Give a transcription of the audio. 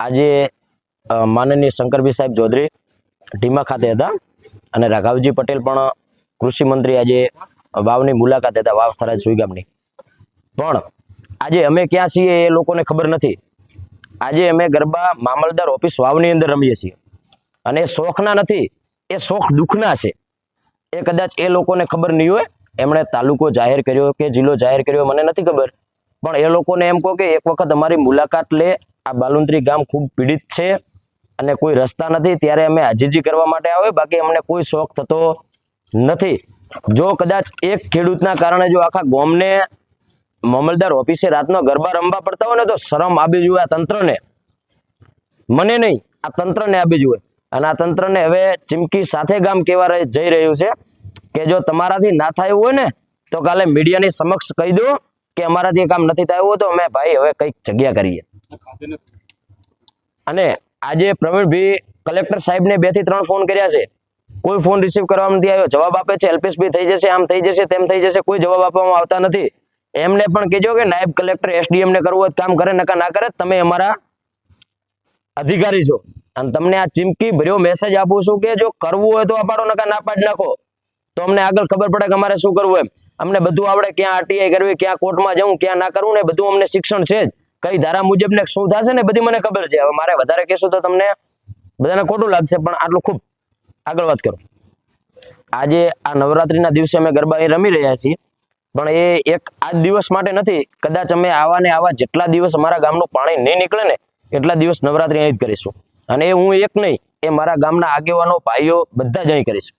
આજે માનનીય શંકરભાઈ સાહેબ ચૌધરી ઢીમા ખાતે હતા અને રાઘવજી પટેલ પણ કૃષિ મંત્રી આજે વાવની મુલાકાત હતા, વાવ થરાજ સુઈગામની પણ આજે અમે ક્યાં છીએ એ લોકોને ખબર નથી. આજે અમે ગરબા મામલદાર ઓફિસ વાવની અંદર રમીએ છીએ. અને એ શોખના નથી, એ શોખ દુઃખના છે. એ કદાચ એ લોકોને ખબર નહીં હોય, એમણે તાલુકો જાહેર કર્યો કે જિલ્લો જાહેર કર્યો, મને નથી ખબર. પણ એ લોકોને એમ કહો કે એક વખત અમારી મુલાકાત લે આ બાલુંત્રી ગામ ખૂબ પીડિત છે અને કોઈ રસ્તા નથી, ત્યારે અમે આજીજી કરવા માટે આવે બાકી અમને કોઈ શોખ થતો નથી. જો કદાચ એક ખેડૂતના કારણે જો આખા ગોમને મામલદાર ઓફિસે રાતનો ગરબા રમવા પડતા હોય ને, તો શરમ આવી જોઈએ આ તંત્રને. મને નહીં, આ તંત્રને આપી જોઈએ અને આ તંત્રને હવે ચીમકી સાથે ગામ કેવા જઈ રહ્યું છે કે જો તમારાથી ના થયું હોય ને, તો કાલે મીડિયાની સમક્ષ કહી દો કે અમારાથી કામ નથી થયું હોય, તો અમે ભાઈ હવે કંઈક જગ્યા કરીએ. અને આજે પ્રવીણભાઈ કલેક્ટર સાહેબને બેથી ત્રણ ફોન કર્યા છે. કોઈ ફોન રિસીવ કરવામાં નથી આવ્યો. જવાબ આપે છે એલપીએસપી થઈ જશે, આમ થઈ જશે, તેમ થઈ જશે, કોઈ જવાબ આપવામાં આવતા નથી. એમને પણ કહેજો કે નાયબ કલેક્ટર એસડીએમ ને કરવું હોય કામ કરે નકા ના કરે, તમે અમારા અધિકારી છો. અને તમને આ ચીમકી ભર્યો મેસેજ આપું છું કે જો કરવું હોય તો અપાડો નકા ના પાડી નાખો. તો અમને આગળ ખબર પડે કે અમારે શું કરવું એમ. અમને બધું આવડે, ક્યાં આરટીઆઈ કરવી, ક્યાં કોર્ટમાં જવું, ક્યાં ના કરવું ને બધું અમને શિક્ષણ છે જ. કઈ ધારા મુજબ ને શું થશે ને બધી મને ખબર છે. હવે મારે વધારે કહેશો તો તમને બધાને ખોટું લાગશે, પણ આટલું ખૂબ. આગળ વાત કરો. આજે આ નવરાત્રીના દિવસે અમે ગરબા એ રમી રહ્યા છીએ, પણ એ એક આજ દિવસ માટે નથી. કદાચ અમે આવા ને આવા જેટલા દિવસ અમારા ગામનું પાણી નહીં નીકળે ને, એટલા દિવસ નવરાત્રી અહીં જ કરીશું. અને એ હું એક નહીં, એ મારા ગામના આગેવાનો, ભાઈઓ બધા જ અહીં કરીશું.